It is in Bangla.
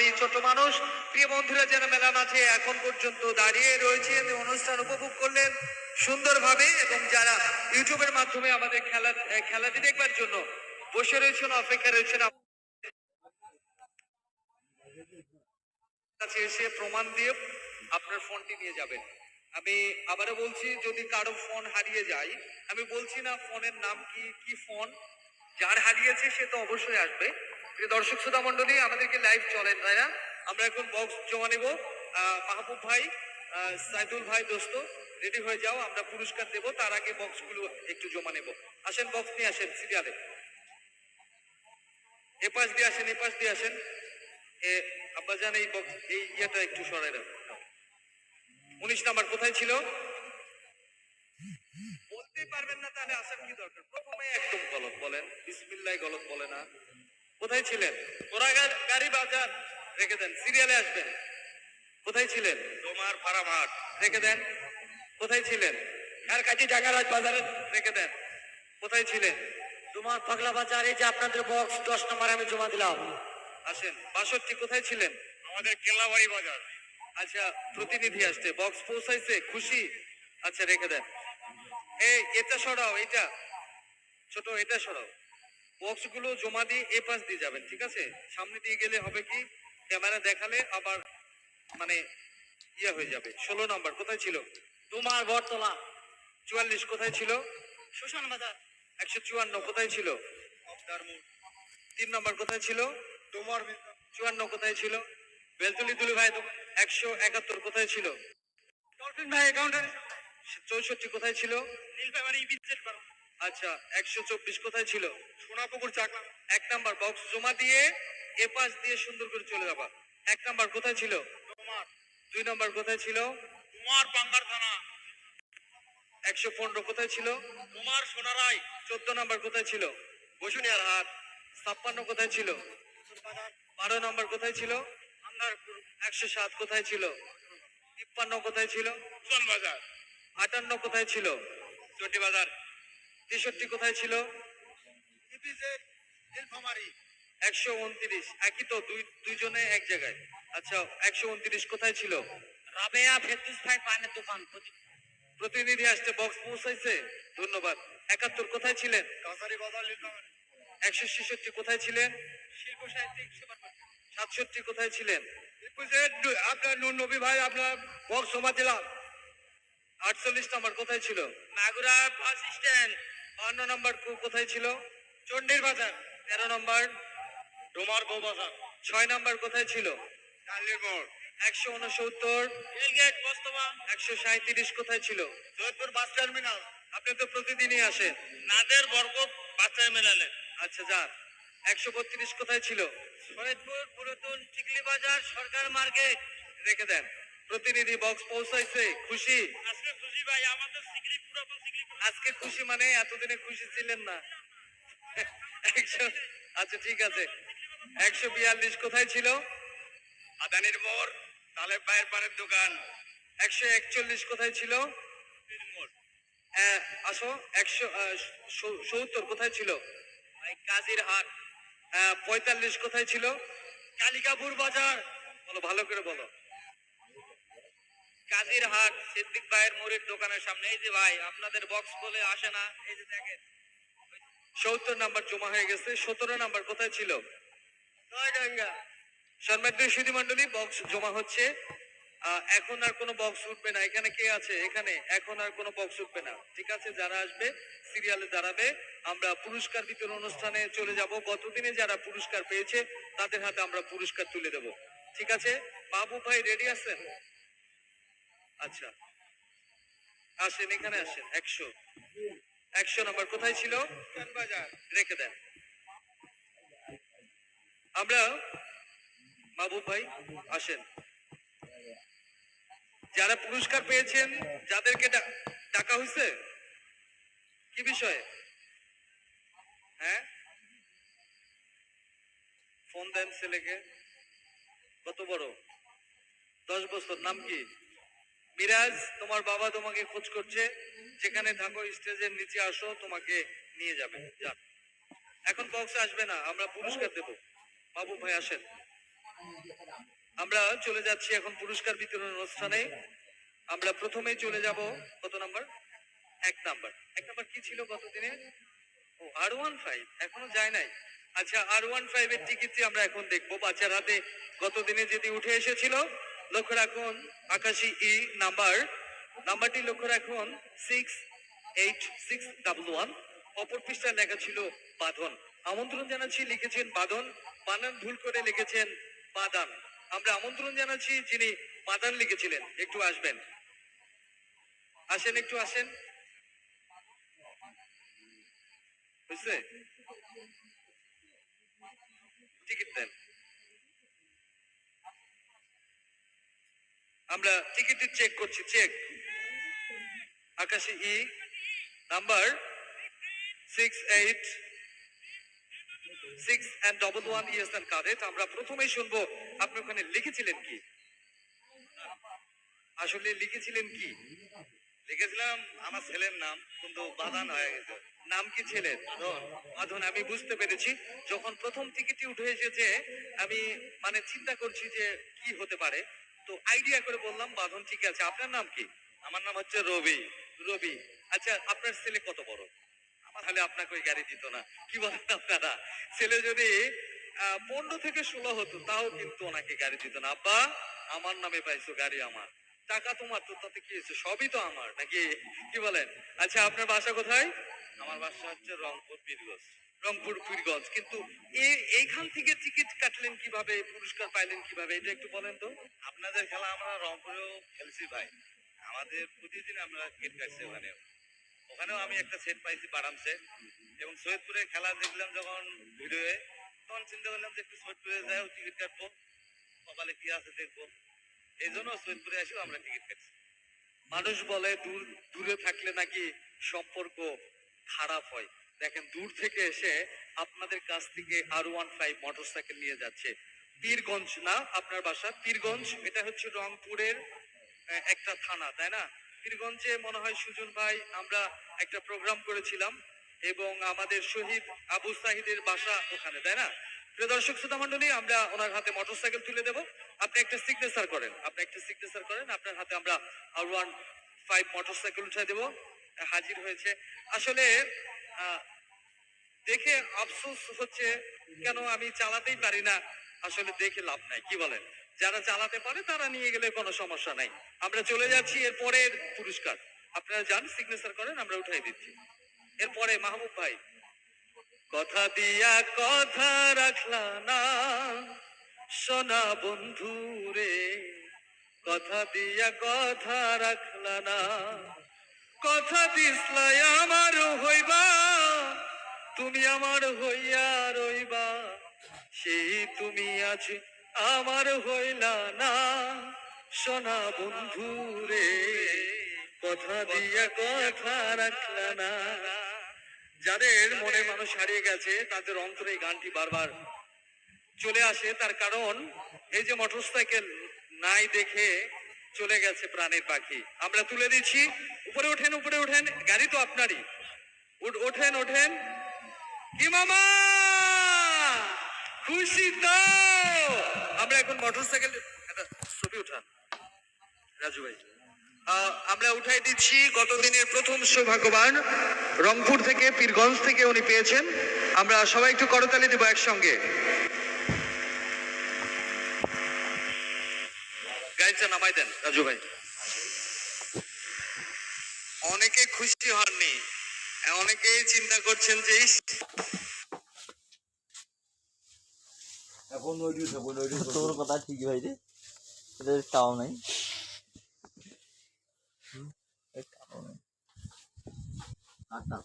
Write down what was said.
আমি ছোট মানুষ, প্রিয় বন্ধুরা যারা মেলা মাঠে এখন পর্যন্ত দাঁড়িয়ে রয়েছেন অনুষ্ঠান উপভোগ করলেন সুন্দরভাবে এবং যারা ইউটিউবের মাধ্যমে আমাদের খেলা খেলাটি দেখবার জন্য বসে রয়েছেন অপেক্ষা রয়েছেন কাছে এসে প্রমাণ দিয়ে আপনার ফোনটি নিয়ে যাবেন। আমি আবারও বলছি, যদি কারও ফোন হারিয়ে যায়, আমি বলছি না ফোনের নাম কি কি ফোন, যার হারিয়েছে সে তো অবশ্যই আসবে। দর্শক শ্রোতা মন্ডলী আমাদেরকে লাইভ চলেন, তাই না? আমরা এখন বক্স জমা নেব। মাহবুব ভাই সাইদুল ভাই দোস্ত রেডি হয়ে যাও, আমরা পুরস্কার দেব। তার আগে বক্সগুলো একটু জমা নেব। আসেন বক্স নিয়ে আসেন সিরিয়ালে এ। পাশ দিয়ে আসেন, এ পাশ দিয়ে আসেন। এ, আব্বাজান, এই বক্স এই ইয়েটা একটু সরাই রাখ উনিশ নাম্বার, কোথায় ছিল? বলতেই পারবেন না তাহলে আসার কি দরকার? প্রথমে একদম গলত বলেন, বিসমিল্লাহ গলত বলে না। কোথায় ছিলেন? ওরা গাড়ি বাজার রেখে দেন সিরিয়ালে আসবেন। কোথায় ছিলেন? তোমার ফার্ম হাট রেখে দেন। কোথায় ছিলেন? আর কাটি ডাঙ্গারাজ বাজারে রেখে দেন। কোথায় ছিলেন? তোমার পাগলা বাজার এই যে আপনাদের বক্স দশ নম্বর আমি জমা দিলাম। আসেন বাষট্টি কোথায় ছিলেন? আমাদের কেলাবাড়ি বাজার। আচ্ছা প্রতিনিধি আসছে বক্স পৌঁছাইছে খুশি? আচ্ছা রেখে দেন। এই এটা সরাও এটা ছোট এটা সরাও। বক্সগুলো জমা দিয়ে এ পাশ দিয়ে যাবেন ঠিক আছে? সামনে দিয়ে গেলে হবে কি? ক্যামেরা দেখালে আবার মানে ইয়ে হয়ে যাবে। ষোলো নম্বর কোথায় ছিল? তোমার বটতলা। চুয়াল্লিশ কোথায় ছিল? শ্মশান বাজার। একশো চুয়ান্ন কোথায় ছিল? তিন নম্বর কোথায় ছিল? তোমার চুয়ান্ন কোথায় ছিল? বেলতুলি দুলি ভাই একশো একাত্তর কোথায় ছিল? ভাই অ্যাকাউন্টার চৌষট্টি কোথায় ছিল? আচ্ছা একশো চব্বিশ কোথায় ছিল সোনাপুকুর চাকলা এক নাম্বার বক্স জমা দিয়ে এ পাশ দিয়ে সুন্দর করে চলে যাবা এক নাম্বার কোথায় ছিল তোমার দুই নাম্বার কোথায় ছিল তোমার বাঙ্গার থানা একশো পনেরো কোথায় ছিল তোমার সোনারাই চোদ্দ নাম্বার কোথায় ছিল বসুনিয়ার হাট ছাপ্পান্ন কোথায় ছিল বারো নাম্বার কোথায় ছিল একশো সাত কোথায় ছিল তিপ্পান্ন কোথায় ছিল বাজার আটান্ন কোথায় ছিল চটি বাজার তেষট্টি কোথায় ছিল? একশো উনত্রিশ। একই তো দুই দুইজনে এক জায়গায়। আচ্ছা একশো উনত্রিশ কোথায় ছিল? রাবেয়া ফেরদুস ভাই পানের দোকান। প্রতিনিধি আসতে বক্স পৌঁছাইছে। ধন্যবাদ। একাত্তর কোথায় ছিলেন? একশো ছেষট্টি কোথায় ছিলেন? শিল্প সাহিত্যিক সাতষট্টি কোথায় ছিলেন? আপনার নবী ভাই আপনার বক্স জমা দিলাম আটচল্লিশ নাম্বার কোথায় ছিল? Magura bus stand. বান্ন নম্বর কো- কোথায় ছিল? চন্ডির বাজার। তেরো নম্বর ডোমার বউ বাজার। ছয় নম্বর কোথায় ছিল? কালীর মোড়। একশো উনসত্তর। রেলগেট বস্তবা একশো সাঁত্রিশ কোথায় ছিল? Jaipur bus terminal. আপনি তো প্রতিদিনই আসেন। নাদের বরকত বাস টার্মিনালে। আচ্ছা যান। একশো বত্রিশ কোথায় ছিল? ফরিদপুর পুরাতন টিকলি বাজার সরকার মার্কেট। রেখে দেন। প্রতিনিধি বক্স পৌঁছাইছে খুশি? আজকে খুশি ভাই আমাদের সিগরি সিগরি আজকে খুশি মানে এতদিনে খুশি ছিলেন না। একশো আচ্ছা ঠিক আছে। একশো বিয়াল্লিশ কোথায় ছিল? আদানির মোড় তালেব ভাইয়ের পানের দোকান। একশো একচল্লিশ কোথায় ছিল? আসো একশো সত্তর কোথায় ছিল? কাজীর হাট। পঁয়তাল্লিশ কোথায় ছিল? কালিকাপুর বাজার। বলো ভালো করে বলো। কাজীর হাট সিদ্দিক ভাইয়ের মোড়ের দোকানের সামনে। এই যে ভাই আপনাদের বক্স বলে আসে না। এই যে দেখেন। সত্তর নাম্বার জমা হয়ে গেছে। সতেরো নাম্বার কোথায় ছিল? মন্ডলী বক্স জমা হচ্ছে। এখন আর কোনো বক্স উঠবে না। এখানে কে আছে? এখানে। এখন আর কোনো বক্স উঠবে না। ঠিক আছে যারা আসবে সিরিয়ালে দাঁড়াবে। আমরা পুরস্কার বিতরণ অনুষ্ঠানে চলে যাব। গতদিনে যারা পুরস্কার পেয়েছে তাদের হাতে আমরা পুরস্কার তুলে দেব। ঠিক আছে? বাবু ভাই রেডি আছেন? আচ্ছা। আসেন এখানে আসেন একশো। একশো নাম্বার কোথায় ছিল? রেখে দেন। আমরা মাহবুব ভাই আসেন। যারা পুরস্কার পেয়েছেন যাদেরকে ডাকা হয়েছে? কি বিষয়ে? হ্যাঁ? ফোন দেন ছেলেকে। কত বড়? দশ বছর নাম কি? মিরাজ, তোমার বাবা তোমাকে খোঁজ করছে। যেখানে থাকো স্টেজের নিচে আসো, তোমাকে নিয়ে যাবে। যান এখন বক্সে আসবে না, আমরা পুরস্কার দেব। বাবু ভাই, আসেন। আমরা চলে যাচ্ছি এখন পুরস্কার বিতরণ অনুষ্ঠানে। আমরা প্রথমেই চলে যাব, কত নাম্বার? এক নাম্বার। এক নাম্বার কি ছিল গত দিনে ও আর ওয়ান ফাইভ এখনও যায় নাই। আচ্ছা আর ওয়ান ফাইভ এর টিকিটটি আমরা এখন দেখব। বাচ্চার হাতে গত দিনে যেটি উঠে এসেছিল লক্ষ্য রাখুন, আকাশি ই নাম্বার, নাম্বারটি লক্ষ্য রাখুন six eight six double one অপর পৃষ্ঠায় লেখা ছিল বাঁধন। আমন্ত্রণ জানাচ্ছি লিখেছেন বাঁধন, বানান ভুল করে লিখেছেন বাদান। আমরা আমন্ত্রণ জানাচ্ছি যিনি বাদান লিখেছিলেন। একটু আসবেন। আসেন, একটু আসেন। বুঝছে টিকিট দেন। আমরা টিকিট চেক করছি চেক আকাশে ই number six eight six and double one yes and correct আমরা প্রথমেই শুনব, আপনি ওখানে লিখেছিলেন কি? আসলে লিখেছিলেন কি? লিখেছিলাম, আমার ছেলের নাম, কিন্তু বাদান হয়ে গেছে। নাম কি ছেলের? মাধন, আমি বুঝতে পেরেছি। যখন প্রথম টিকিটটি উঠে এসেছে, আমি মানে চিন্তা করছি যে কি হতে পারে। তো আইডিয়া করে বললাম, বাঁধন ঠিক আছে। আপনার নাম কি? আমার নাম হচ্ছে রবি। রবি আচ্ছা আপনার ছেলে কত বড়? আমার তাহলে আপনাকে ওই গাড়ি দিত না। কি বলেন আপনারা? ছেলে যদি পনেরো থেকে ষোলো হতো, তাও কিন্তু ওনাকে গাড়ি দিত না। আব্বা, আমার নামে পাইছো গাড়ি আমার। টাকা তোমার, তো তাতে কি হয়েছে? সবই তো আমার, নাকি? কি বলেন? আচ্ছা আপনার বাসা কোথায়? আমার বাসা হচ্ছে রংপুর পীরগঞ্জ রংপুর পীরগঞ্জ। কিন্তু এই- এইখান থেকে টিকিট কাটলেন কীভাবে, পুরস্কার পাইলেন কীভাবে, এটা একটু বলেন তো। আপনাদের খেলা আমরা রংপুরেও খেলছি ভাই। আমাদের প্রতিদিন আমরা ক্রিকেট কাটছি ওখানেও ওখানেও আমি একটা সেট পাইছি বারাম সেট এবং সৈয়দপুরে খেলা দেখলাম যখন ভিডিওয়ে, তখন চিন্তা করলাম যে একটু সৈয়দপুরে যাই টিকিট কাটবো। কপালে কি আছে দেখব। এই জন্য সৈয়দপুরে এসেও আমরা টিকিট কাটছি। মানুষ বলে, দূর, দূরে থাকলে নাকি সম্পর্ক খারাপ হয়। দেখেন, দূর থেকে এসে আপনাদের কাছ থেকে আর ওয়ান ফাইভ মোটরসাইকেল নিয়ে যাচ্ছে। পীরগঞ্জ না, আপনার বাসা? পীরগঞ্জ, এটা হচ্ছে রংপুরের একটা থানা, তাই না? পীরগঞ্জে মনে হয় সুজন ভাই, আমরা একটা প্রোগ্রাম করেছিলাম এবং আমাদের শহীদ আবু সাহিদের বাসা ওখানে, তাই না? প্রিয় দর্শক, শ্রোতা মন্ডলী আমরা ওনার হাতে মোটরসাইকেল তুলে দেব। আপনি একটা সিগনেচার করেন, আপনি একটা সিগনেচার করেন, আপনার হাতে আমরা আর ওয়ান ফাইভ মোটরসাইকেল উঠে দেব। হাজির হয়েছে। আসলে দেখে আফসোস হচ্ছে, কেন আমি চালাতেই পারি না? আসলে দেখে লাভ নাই, কি বলেন? যারা চালাতে পারে তারা নিয়ে গেলে কোনো সমস্যা নাই। আমরা চলে যাচ্ছি এর পরের পুরস্কার। আপনারা যান সিগনেচার করেন, আমরা উঠাই দিচ্ছি। এরপরে মাহবুব ভাই। কথা দিয়া কথা রাখলা না, সোনা বন্ধু রে কথা দিয়া কথা রাখলা না কথা দিসলাই আমার হইবা, তুমি আমার হইয়া রইবা। সেই তুমি আজ আমার হইলা না। সোনা বন্ধু রে, কথা দিয়া কথা রাখলা না। যাদের মনে মানুষ হারিয়ে গেছে, তাদের অন্তরে গানটি বারবার চলে আসে। তার কারণ, এই যে মোটরসাইকেল নাই দেখে চলে গেছে প্রাণের পাখি। আমরা তুলে দিচ্ছি। উপরে ওঠেন উপরে ওঠেন, গাড়ি তো আপনারই। ওঠেন ওঠেন। কি মামা? খুশি তো? আমরা এখন মোটরসাইকেল ছবি উঠান, রাজু ভাই। আমরা উঠাই দিচ্ছি গত দিনের প্রথম সৌভাগ্যবান। রংপুর থেকে, পীরগঞ্জ থেকে উনি পেয়েছেন। আমরা সবাই একটু করতালি দেবো একসঙ্গে। গাড়িটা নামাই দেন, রাজু ভাই। অনেকে খুশি হননি। অনেকেই চিন্তা করছেন যে এখন ওইটি উঠে ওইটি তোর কথা ঠিকই ভাই রে। এটা তাও নাই। হুম, এটা তাও নাই। আটটা